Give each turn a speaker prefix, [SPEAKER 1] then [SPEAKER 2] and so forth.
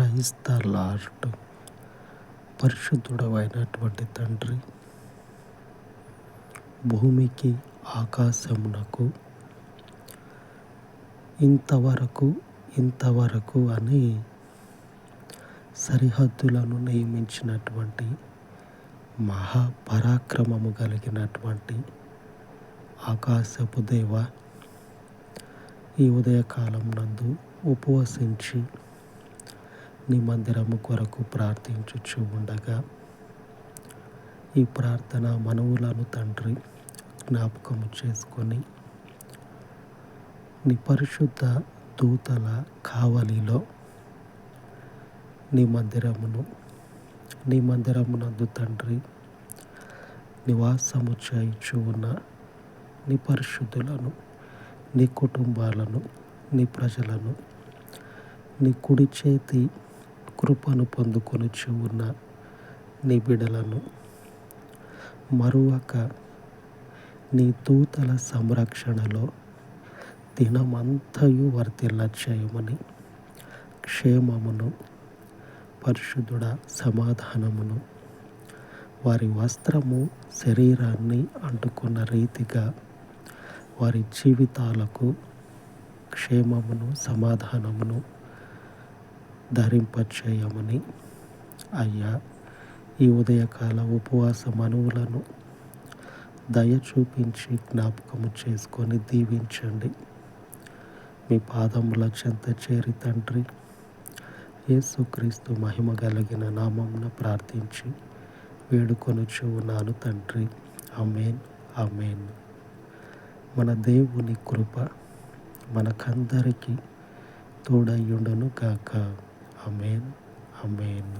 [SPEAKER 1] క్రైస్త lord పరిశుద్ధుడవైనటువంటి తండ్రి. భూమికి ఆకాశమునకు ఇంతవరకు ఇంతవరకు అని సరిహద్దులను నియమించినటువంటి మహాపరాక్రమము కలిగినటువంటి ఆకాశపు దేవ ఈ ఉదయకాలం నందు ఉపవసించి నీ మందిరము కొరకు ప్రార్థించుచు ఉండగా ఈ ప్రార్థన మనవులను తండ్రి జ్ఞాపకము చేసుకొని నీ పరిశుద్ధ దూతల కావలిలో నీ మందిరమును నీ మందిరమునందు తండ్రి నివాసము చేయించు ఉన్న నీ పరిశుద్ధులను నీ కుటుంబాలను నీ ప్రజలను నీ కుడి చేతి కృపను పొందుకొనుచు ఉన్న నీ బిడలను మరువక నీ దూతల సంరక్షణలో దినమంతయు వర్తిల్ల చేయమని క్షేమమును పరిశుద్ధుడ సమాధానమును వారి వస్త్రము శరీరాన్ని అంటుకున్న రీతిగా వారి జీవితాలకు క్షేమమును సమాధానమును ధరింపచేయమని. అయ్యా ఈ ఉదయకాల ఉపవాస మనువులను దయ చూపించి జ్ఞాపకము చేసుకొని దీవించండి. మీ పాదముల చెంత చేరి తండ్రి యేసుక్రీస్తు మహిమ కలిగిన నామంన ప్రార్థించి వేడుకొనుచు ఉన్నాను తండ్రి. అమేన్ అమేన్ మన దేవుని కృప మనకందరికీ తోడయ్యుండను కాక అమేన్ అమేన్